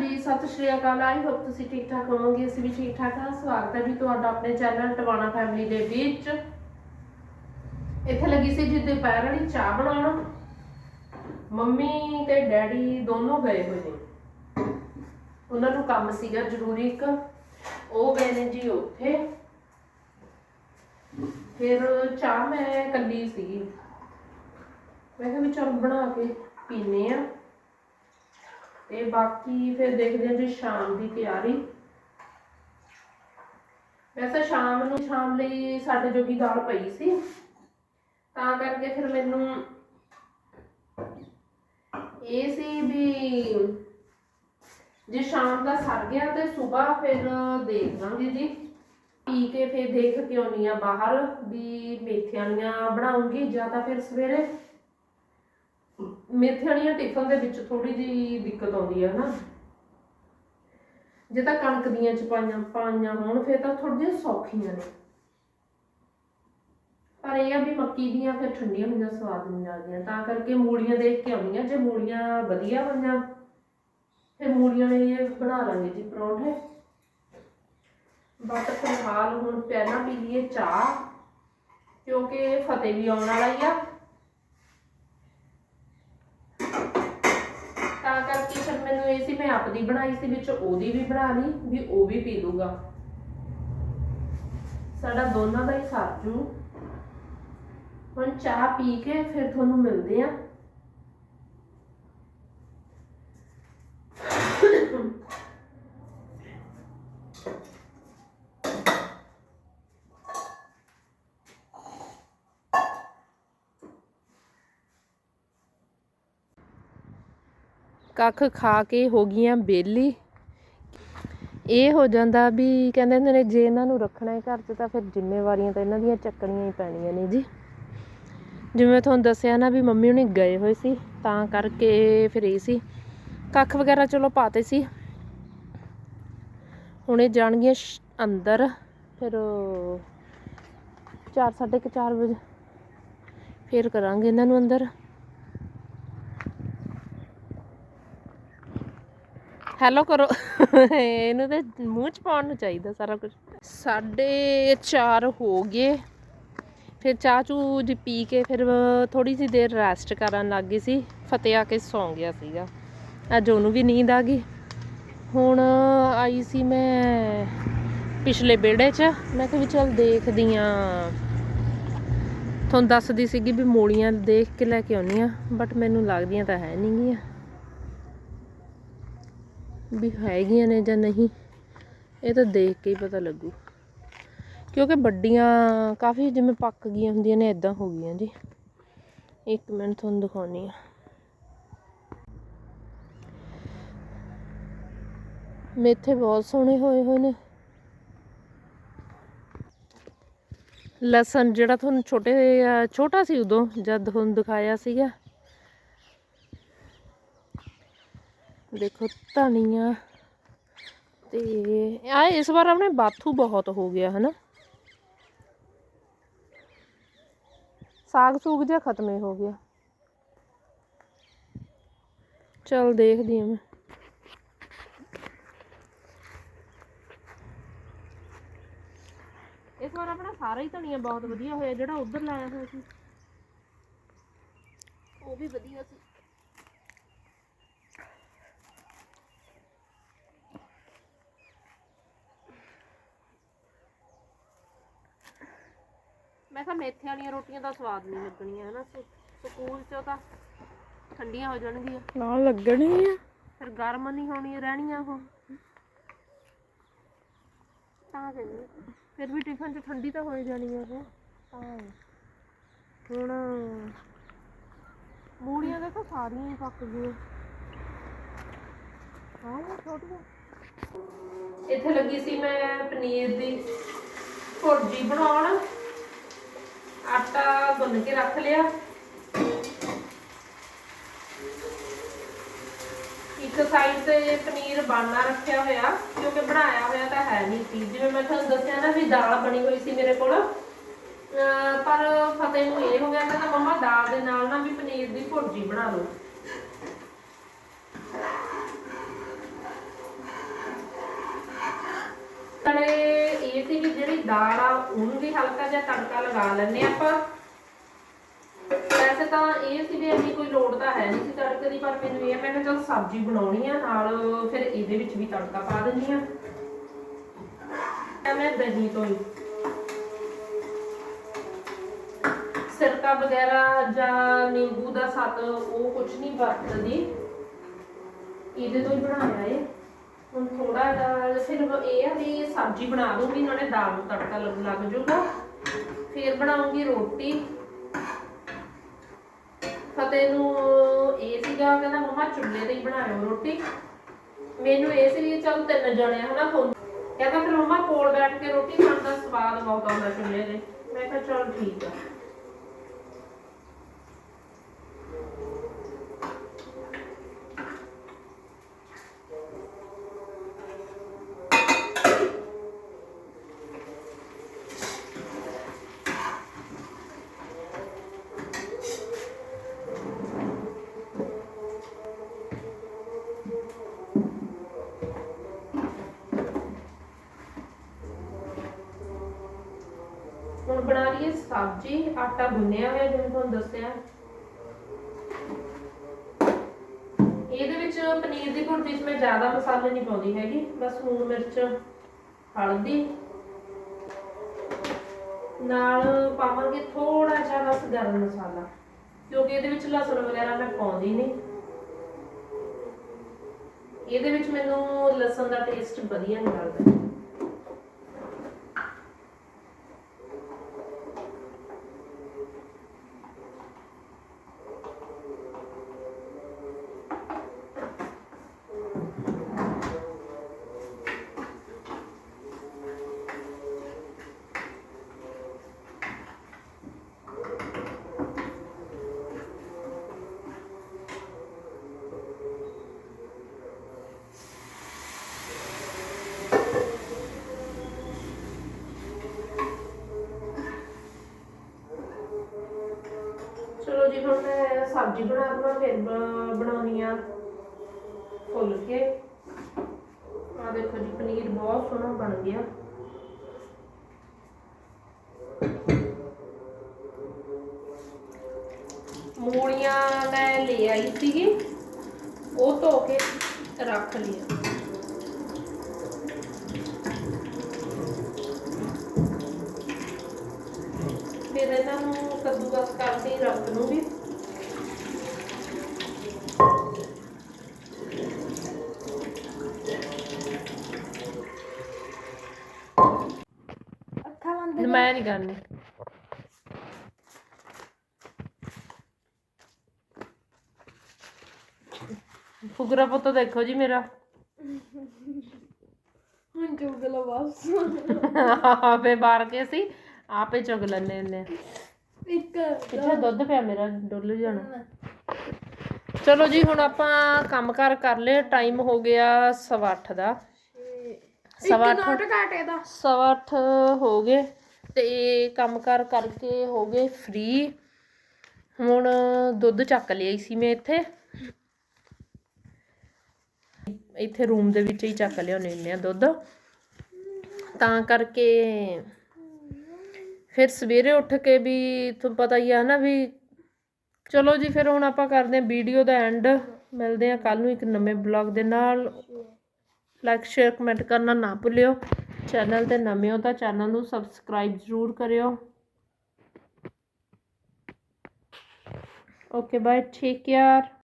ਜੀ, ਸਤਿ ਸ਼੍ਰੀ ਅਕਾਲ, I hope ਤੁਸੀਂ ਠੀਕ ਠਾਕ ਹੋਵੋਗੇ, ਅਸੀਂ ਵੀ ਠੀਕ ਠਾਕ ਹਾਂ। ਸਵਾਗਤ ਹੈ ਜੀ ਤੁਹਾਡਾ ਆਪਣੇ ਚੈਨਲ ਟਵਾਣਾ ਫੈਮਿਲੀ ਦੇ ਵਿੱਚ। ਇੱਥੇ ਲੱਗੀ ਸੀ ਜੀ ਦੁਪਹਿਰ ਵਾਲੀ ਚਾਹ ਬਣਾਉਣ। ਮੰਮੀ ਤੇ ਡੈਡੀ ਦੋਨੋਂ ਗਏ ਹੋਏ ਨੇ। ਉਹਨਾਂ ਨੂੰ ਕੰਮ ਸੀਗਾ ਜ਼ਰੂਰੀ ਇੱਕ। ਉਹ ਗਏ ਨੇ ਜੀ ਉੱਥੇ। ਫਿਰ ਚਾਹ ਮੈਂ ਕੱਲੀ ਸੀਗੀ। ਮੈਂ ਕਿਹਾ ਵੀ ਚਲ ਬਣਾ ਕੇ ਪੀਨੇ ਆ ਤੇ ਬਾਕੀ ਫਿਰ ਦੇਖਦੇ ਹਾਂ ਜੀ ਸ਼ਾਮ ਦੀ ਤਿਆਰੀ। ਵੈਸੇ ਸ਼ਾਮ ਨੂੰ, ਸ਼ਾਮ ਲਈ ਸਾਡੇ ਜੋਗੀ ਦਾਲ ਪਈ ਸੀ। ਤਾਂ ਕਰਕੇ ਫਿਰ ਮੈਨੂੰ ਇਹ ਸੀ ਵੀ ਜੇ ਸ਼ਾਮ ਦਾ ਸਰ ਗਿਆ ਤੇ ਸਵੇਰ ਫਿਰ ਦੇਖ ਲਾਂਗੇ ਜੀ। ਪੀ ਕੇ ਫਿਰ ਦੇਖ ਕੇ ਆਉਣੀ ਆ ਬਾਹਰ ਵੀ ਮੇਥੇ ਵਾਲੀਆਂ ਬਣਾਉਂਗੀ ਜਾਂ ਤਾਂ ਫਿਰ ਸਵੇਰੇ। ਮੇਥੇ ਵਾਲੀਆਂ ਟਿਫਨ ਦੇ ਵਿੱਚ ਥੋੜੀ ਜੀ ਦਿੱਕਤ ਆਉਂਦੀ ਹੈ ਹਨਾ ਜੇ ਤਾਂ ਕਣਕ ਦੀਆਂ ਚ ਪਾਈਆਂ ਹੋਣ, ਫਿਰ ਤਾਂ ਥੋੜ੍ਹੀਆਂ ਸੌਖੀਆਂ ਨੇ। ਪਰ ਇਹ ਆ ਵੀ ਮੱਕੀ ਦੀਆਂ ਫਿਰ ਠੰਡੀਆਂ ਹੋਈਆਂ ਸਵਾਦ ਨਹੀਂ ਲੱਗਦੀਆਂ। ਤਾਂ ਕਰਕੇ ਮੂਲੀਆਂ ਦੇਖ ਕੇ ਆਉਂਦੀਆਂ ਜੇ ਮੂਲੀਆਂ ਵਧੀਆ ਬਣੀਆਂ ਫਿਰ ਮੂਲੀਆਂ ਨੇ ਇਹ ਬਣਾ ਲਾਂਗੇ ਜੀ ਪਰੌਂਠੇ। ਬਟ ਫਿਲਹਾਲ ਹੁਣ ਪਹਿਲਾਂ ਪੀ ਲਈਏ ਚਾਹ, ਕਿਉਂਕਿ ਫਤਿਹ ਵੀ ਆਉਣ ਵਾਲਾ ਹੀ ਆ ਤਾਂ ਕਰਕੇ ਫਿਰ ਮੈਨੂੰ ਇਹ ਸੀ ਆਪਦੀ ਬਣਾਈ ਸੀ ਵਿੱਚ ਉਹਦੀ ਵੀ ਬਣਾ ਲਈ ਵੀ ਉਹ ਵੀ ਪੀ ਲੂਗਾ। ਸਾਡਾ ਦੋਨਾਂ ਦਾ ਹੀ ਸਾਜੂ ਹੁਣ ਚਾਹ ਪੀ ਕੇ ਫਿਰ ਤੁਹਾਨੂੰ ਮਿਲਦੇ ਆ ਕੱਖ ਖਾ ਕੇ ਹੋ ਗਈਆਂ ਬੇਲੀ। ਇਹ ਹੋ ਜਾਂਦਾ ਵੀ ਕਹਿੰਦੇ ਹੁੰਦੇ ਨੇ, ਜੇ ਇਹਨਾਂ ਨੂੰ ਰੱਖਣਾ ਹੈ ਘਰ 'ਚ ਤਾਂ ਫਿਰ ਜ਼ਿੰਮੇਵਾਰੀਆਂ ਤਾਂ ਇਹਨਾਂ ਦੀਆਂ ਚੱਕਣੀਆਂ ਹੀ ਪੈਣੀਆਂ ਨੇ ਜੀ। ਜਿਵੇਂ ਤੁਹਾਨੂੰ ਦੱਸਿਆ ਨਾ ਵੀ ਮੰਮੀ ਹੁਣੇ ਗਏ ਹੋਏ ਸੀ, ਤਾਂ ਕਰਕੇ ਫਿਰ ਇਹ ਸੀ। ਕੱਖ ਵਗੈਰਾ ਚਲੋ ਪਾਤੇ ਸੀ। ਹੁਣੇ ਜਾਣਗੀਆਂ ਸ਼- ਅੰਦਰ, ਫਿਰ 4 4:30 ਵਜੇ। ਫਿਰ ਕਰਾਂਗੇ ਇਹਨਾਂ ਨੂੰ ਅੰਦਰ। ਹੈਲੋ ਕਰੋ। ਇਹਨੂੰ ਤੇ ਮੂੰਹ ਚ ਪਾਉਣ ਨੂੰ ਚਾਹੀਦਾ ਸਾਰਾ ਕੁਝ ਸਾਢੇ 4 ਹੋ ਗਏ। ਫਿਰ ਚਾਹ ਚੂ ਜੀ ਪੀ ਕੇ ਫਿਰ ਥੋੜੀ ਜਿਹੀ ਦੇਰ ਰੈਸਟ ਕਰਨ ਲੱਗ ਗਈ ਸੀ। ਫਤਿਹ ਆ ਕੇ ਸੌਂ ਗਿਆ ਸੀਗਾ। ਅੱਜ ਉਹਨੂੰ ਵੀ ਨੀਂਦ ਆ ਗਈ। ਹੁਣ ਆਈ ਸੀ ਮੈਂ ਪਿਛਲੇ ਵਿਹੜੇ 'ਚ। ਮੈਂ ਕਿਹਾ ਵੀ ਚਲ ਦੇਖਦੀ ਆ। ਤੁਹਾਨੂੰ ਦੱਸਦੀ ਸੀਗੀ ਵੀ ਮੂਲੀਆਂ ਦੇਖ ਕੇ ਲੈ ਕੇ ਆਉਣੀ ਆ ਬਟ ਮੈਨੂੰ ਲੱਗਦੀਆਂ ਤਾਂ ਹੈ ਨਹੀਂ ਗੀਆਂ ਵੀ ਹੈਗੀਆਂ ਨੇ ਜਾਂ ਨਹੀਂ, ਇਹ ਤਾਂ ਦੇਖ ਕੇ ਹੀ ਪਤਾ ਲੱਗੂ। ਕਿਉਂਕਿ ਵੱਡੀਆਂ ਕਾਫੀ ਜਿਵੇਂ ਪੱਕ ਗਈਆਂ ਹੁੰਦੀਆਂ ਨੇ ਇਦਾਂ ਹੋ ਗਈਆਂ ਜੀ। ਇੱਕ ਮਿੰਟ ਤੁਹਾਨੂੰ ਦਿਖਾਉਣੀ ਆ ਮੇਥੇ ਬਹੁਤ ਸੋਹਣੇ ਹੋਏ ਹੋਏ ਨੇ। ਲਸਣ ਜਿਹੜਾ ਤੁਹਾਨੂੰ ਛੋਟੇ ਅਹ ਛੋਟਾ ਸੀ ਉਦੋਂ, ਜਦ ਤੁਹਾਨੂੰ ਦਿਖਾਇਆ ਸੀਗਾ ਦੇਖੋ ਧਨੀਆ ਤੇ ਆ ਇਸ ਵਾਰ ਆਪਣੇ ਬਾਥੂ ਬਹੁਤ ਹੋ ਗਿਆ ਹਨਾ ਸਾਗ ਸੂਗ ਜਿਹਾ ਖਤਮ ਹੀ ਹੋ ਗਿਆ ਚਲ ਦੇਖਦੀ ਹਾਂ ਮੈਂ ਇਸ ਵਾਰ ਆਪਣਾ ਸਾਰਾ ਹੀ ਧਨੀਆ ਬਹੁਤ ਵਧੀਆ ਹੋਇਆ ਜਿਹੜਾ ਉਧਰ ਲਾਇਆ ਹੋਇਆ ਸੀ ਉਹ ਵੀ ਵਧੀਆ ਸੀ ਮੈਂ ਕਿਹਾ ਮੇਥੇ ਵਾਲੀਆਂ ਰੋਟੀਆਂ ਦਾ ਸਵਾਦ ਨਹੀਂ ਲੱਗਣੀਆਂ ਹਨਾ? ਸਕੂ- ਸਕੂਲ ਚੋਂ ਤਾਂ ਠੰਡੀਆਂ ਹੋ ਜਾਣਗੀਆਂ। ਨਾਲ ਲੱਗਣੀ ਆ ਫਿਰ ਗਰਮ ਨਹੀਂ ਹੋਣੀਆਂ ਰਹਿਣੀਆਂ ਉਹ। ਤਾਂ ਕਹਿੰਦੀ ਹਾਂ। ਫਿਰ ਵੀ ਟਿਫਨ ਚ ਠੰਡੀ ਤਾਂ ਹੋ ਹੀ ਜਾਣੀ ਆ ਉਹ ਤਾਂ ਹੁਣ ਮੂਲੀਆਂ ਦੇਖੋ ਸਾਰੀਆਂ ਹੀ ਪੱਕ ਗਈਆਂ। ਹਾਂ ਇਹ ਛੋਟੀਆਂ। ਇੱਥੇ ਲੱਗੀ ਸੀ ਮੈਂ ਪਨੀਰ ਦੀ ਭੁਰਜੀ ਬਣਾਉਣ। ਆਟਾ ਗੁੰਨ ਕੇ ਰੱਖ ਲਿਆ। ਇੱਕ ਸਾਈਡ ਤੇ ਪਨੀਰ ਬਾਨਾ ਰੱਖਿਆ ਹੋਇਆ, ਕਿਉਂਕਿ ਬਣਾਇਆ ਹੋਇਆ ਤਾਂ ਹੈ ਨਹੀਂ ਸੀ। ਜਿਵੇਂ ਮੈਂ ਤੁਹਾਨੂੰ ਦੱਸਿਆ ਨਾ ਵੀ ਦਾਲ ਬਣੀ ਹੋਈ ਸੀ ਮੇਰੇ ਕੋਲ। ਅਹ ਪਰ ਫਤਿਹ ਨੂੰ ਇਹ ਹੋ ਗਿਆ, ਕਹਿੰਦਾ ਮੰਮਾ ਦਾਲ ਦੇ ਨਾਲ ਨਾ ਵੀ ਪਨੀਰ ਦੀ ਭੁਰਜੀ ਬਣਾ ਲਓ। ਦਾਲ ਆ ਉਹਨੂੰ ਵੀ ਹਲਕਾ ਜਿਹਾ ਤੜਕਾ ਲਗਾ ਲੈਣੇ ਆਪਾਂ। ਵੈਸੇ ਤਾਂ ਇਹ ਸੀ ਵੀ ਇੰਨੀ ਕੋਈ ਲੋੜ ਤਾਂ ਹੈ ਨਹੀਂ ਸੀ ਤੜਕੇ ਦੀ, ਪਰ ਮੈਨੂੰ ਇਹ ਮੈਂ ਕਿਹਾ ਚਲ ਸਬਜ਼ੀ ਬਣਾਉਣੀ ਆ, ਨਾਲ ਫਿਰ ਇਹਦੇ ਵਿੱਚ ਵੀ ਤੜਕਾ ਪਾ ਦਿੰਦੀ ਆ ਮੈਂ ਦਹੀਂ ਤੋਂ ਹੀ। ਸਿਰਕਾ ਵਗੈਰਾ ਜਾਂ ਨਿੰਬੂ ਦਾ ਸੱਤ, ਉਹ ਕੁਝ ਨਹੀਂ ਵਰਤਦੀ। ਇਹਦੇ ਤੋਂ ਹੀ ਬਣਾਇਆ ਏ ਹੁਣ ਥੋੜਾ ਜਿਹਾ ਫਿਰ ਇਹ ਆ ਵੀ ਸਬਜ਼ੀ ਬਣਾ ਦੂੰਗੀ ਨਾਲੇ ਦਾਲ ਨੂੰ ਤੜਕਾ ਲੱਗ ਲੱਗ ਜਾਊਗਾ ਫਿਰ ਬਣਾਉਂਗੀ ਰੋਟੀ। ਫਤਿਹ ਨੂੰ ਇਹ ਸੀਗਾ, ਕਹਿੰਦਾ ਮਮਾ ਚੁੱਲ੍ਹੇ ਤੇ ਹੀ ਬਣਾਇਓ ਰੋਟੀ। ਮੈਨੂੰ ਇਹ ਸੀ ਵੀ ਚੱਲ ਤਿੰਨ ਜਣੇ ਹਨਾ ਫੋਨ ਕਹਿੰਦਾ ਫਿਰ ਮਮਾ ਕੋਲ ਬੈਠ ਕੇ ਰੋਟੀ ਖਾਣ ਦਾ ਸਵਾਦ ਬਹੁਤ ਆਉਂਦਾ ਚੁੱਲ੍ਹੇ ਤੇ। ਮੈਂ ਕਿਹਾ ਚਲ ਠੀਕ ਆ। ਹੁਣ ਬਣਾ ਲਈਏ ਸਬਜ਼ੀ, ਆਟਾ ਗੁੰਨਿਆ ਹੋਇਆ ਜਿਵੇਂ ਤੁਹਾਨੂੰ ਦੱਸਿਆ। ਇਹਦੇ ਵਿੱਚ ਪਨੀਰ ਦੀ ਭੁਰਜੀ 'ਚ ਮੈਂ ਜ਼ਿਆਦਾ ਮਸਾਲੇ ਨਹੀਂ ਪਾਉਂਦੀ ਹੈਗੀ, ਬਸ ਲੂਣ ਮਿਰਚ, ਹਲਦੀ। ਨਾਲ ਪਾਵਾਂਗੇ ਥੋੜਾ ਜਿਹਾ ਬਸ ਗਰਮ ਮਸਾਲਾ, ਕਿਉਂਕਿ ਇਹਦੇ ਵਿੱਚ ਲਸਣ ਵਗੈਰਾ ਮੈਂ ਪਾਉਂਦੀ ਨਹੀਂ। ਇਹਦੇ ਵਿੱਚ ਮੈਨੂੰ ਲਸਣ ਦਾ ਟੇਸਟ ਵਧੀਆ ਨਹੀਂ ਲੱਗਦਾ ਚਲੋ ਜੀ ਹੁਣ ਮੈਂ ਸਬਜ਼ੀ ਬਣਾ ਦਵਾਂ ਫਿਰ ਬ- ਬਣਾਉਣੀ ਆ। ਫੁਲਕੇ। ਆ ਦੇਖੋ ਜੀ, ਪਨੀਰ ਬਹੁਤ ਸੋਹਣਾ ਬਣ ਗਿਆ। ਮੂਲੀਆਂ ਮੈਂ ਲੈ ਆਈ ਸੀਗੀ। ਉਹ ਧੋ ਕੇ ਰੱਖ ਲਿਆ ਫਿਰ ਇਹਨਾਂ ਨੂੰ ਕੱਦੂਕਸ ਕਰਕੇ ਹੀ ਰੱਖ ਲੂੰਗੀ ਮੈਂ ਨਹੀਂ ਕਰਨੀ। ਫੁਗਰਾ ਪੁੱਤ ਦੇਖੋ ਜੀ ਮੇਰਾ। ਹੁਣ ਚੁੱਕ ਲਓ ਬਸ ਆਪੇ ਬਾਰ ਕੇ ਸੀ ਆਪੇ ਚੁਗ ਲੈਣੇ ਹੁੰਦੇ ਇੱਕ ਪਿੱਛੇ ਦੁੱਧ ਪਿਆ ਮੇਰਾ ਡੁੱਲ ਜਾਣਾ। ਚਲੋ ਜੀ ਹੁਣ ਆਪਾਂ ਕੰਮ ਕਾਰ ਕਰ ਲਿਆ ਟਾਈਮ ਹੋ ਗਿਆ ਸਵਾ ਅੱਠ ਦਾ। ਸਵਾ ਅੱਠ ਨੋਟ ਕਾਟ ਇਹਦਾ ਸਵਾ ਅੱਠ ਹੋ ਗਏ। ਤੇ ਕੰਮ ਕਾਰ ਕਰਕੇ ਹੋ ਗਏ ਫ੍ਰੀ ਹੁਣ ਦੁੱਧ ਚੱਕ ਲਿਆਈ ਸੀ ਮੈਂ ਇੱਥੇ। ਇੱਥੇ ਰੂਮ ਦੇ ਵਿੱਚ ਹੀ ਚੱਕ ਲਿਆਉਂਦੇ ਹੁੰਦੇ ਆ ਦੁੱਧ। ਤਾਂ ਕਰਕੇ ਫਿਰ ਸਵੇਰੇ ਉੱਠ ਕੇ ਵੀ ਤੁਹਾਨੂੰ ਪਤਾ ਹੀ ਆ ਨਾ ਵੀ ਚਲੋ ਜੀ, ਫਿਰ ਹੁਣ ਆਪਾਂ ਕਰਦੇ ਹਾਂ ਵੀਡੀਓ ਦਾ ਐਂਡ ਮਿਲਦੇ ਹਾਂ ਕੱਲ ਨੂੰ ਇੱਕ ਨਵੇਂ ਬਲੌਗ ਦੇ ਨਾਲ। ਲਾਈਕ ਸ਼ੇਅਰ ਕਮੈਂਟ ਕਰਨਾ ਨਾ ਭੁੱਲਿਓ। ਚੈਨਲ ਤੇ ਨਵੇਂ ਹੋ ਤਾਂ ਚੈਨਲ ਨੂੰ ਸਬਸਕ੍ਰਾਈਬ ਜ਼ਰੂਰ ਕਰਿਓ। ਓਕੇ ਬਾਏ ਠੀਕ ਕੇਅਰ